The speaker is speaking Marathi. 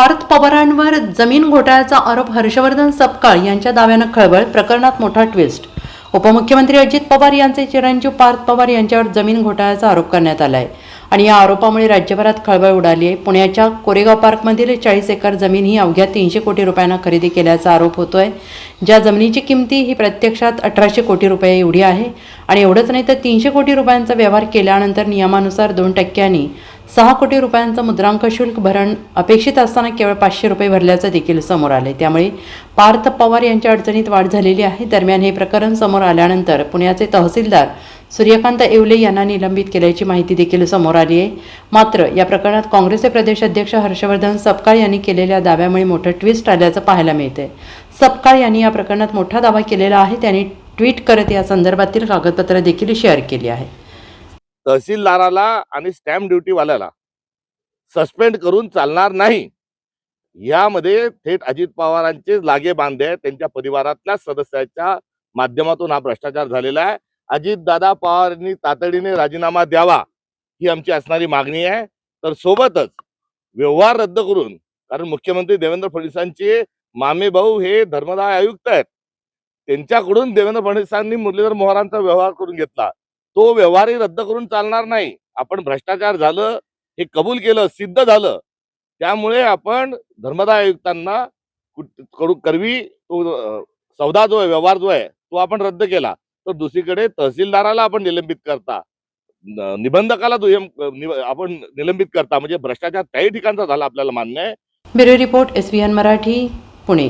पार्थ पवारांवर जमीन घोटाळ्याचा आरोप हर्षवर्धन सपकाळ यांच्या दाव्यानं खळबळ प्रकरणात मोठा ट्विस्ट उपमुख्यमंत्री अजित पवार यांचे चिरंजीव पार्थ पवार यांच्यावर जमीन घोटाळ्याचा आरोप करण्यात आला आहे आणि या आरोपामुळे राज्यभरात खळबळ उडाली आहे. पुण्याच्या कोरेगाव पार्कमधील चाळीस एकर जमीन ही अवघ्या तीनशे कोटी रुपयांना खरेदी केल्याचा आरोप होतोय. ज्या जमिनीची किमती ही प्रत्यक्षात अठराशे कोटी रुपये एवढी आहे. आणि एवढंच नाही तर तीनशे कोटी रुपयांचा व्यवहार केल्यानंतर नियमानुसार दोन टक्क्यांनी सहा कोटी रुपयांचं मुद्रांक शुल्क भरण अपेक्षित असताना केवळ पाचशे रुपये भरल्याचं देखील समोर आले त्यामुळे पार्थ पवार यांच्या अडचणीत वाढ झालेली आहे. दरम्यान हे प्रकरण समोर आल्यानंतर पुण्याचे तहसीलदार सूर्यकांत येवले यांना निलंबित केल्याची माहिती देखील समोर आली आहे. मात्र या प्रकरणात काँग्रेसचे प्रदेश अध्यक्ष हर्षवर्धन सपकाळ यांनी केलेल्या दाव्यामुळे मोठं ट्विस्ट आल्याचं पाहायला मिळतंय. सपकाळ यांनी या प्रकरणात मोठा दावा केलेला आहे. त्यांनी ट्विट करत या संदर्भातील कागदपत्र देखील शेअर केली आहे तहसीलदाराला आणि स्टॅम्प ड्युटीवाल्याला सस्पेंड करून चालणार नाही. यामध्ये थेट अजित पवारांचे लागे बांधे आहेत. त्यांच्या परिवारातल्या सदस्याच्या माध्यमातून हा भ्रष्टाचार झालेला आहे. अजितदादा पवारांनी तातडीने राजीनामा द्यावा ही आमची असणारी मागणी आहे. तर सोबतच व्यवहार रद्द करून कारण मुख्यमंत्री देवेंद्र फडणवीसांचे मामे भाऊ हे धर्मदाय आयुक्त आहेत. त्यांच्याकडून देवेंद्र फडणवीसांनी मुरलीधर मोहरांचा व्यवहार करून घेतला. तो व्यवहारही रद्द करून चालणार नाही. आपण भ्रष्टाचार झालं हे कबूल केलं सिद्ध झालं. त्यामुळे आपण धर्मदाय आयुक्तांना करवी तो सौदा जो आहे व्यवहार जो आहे तो आपण रद्द केला. तर दुसरीकडे तहसीलदाराला आपण निलंबित करता. निबंधकाला दुय्यम आपण निलंबित करता. म्हणजे भ्रष्टाचार त्याही ठिकाणचा झाला आपल्याला मान्य आहे. Bureau report S Marathi Pune.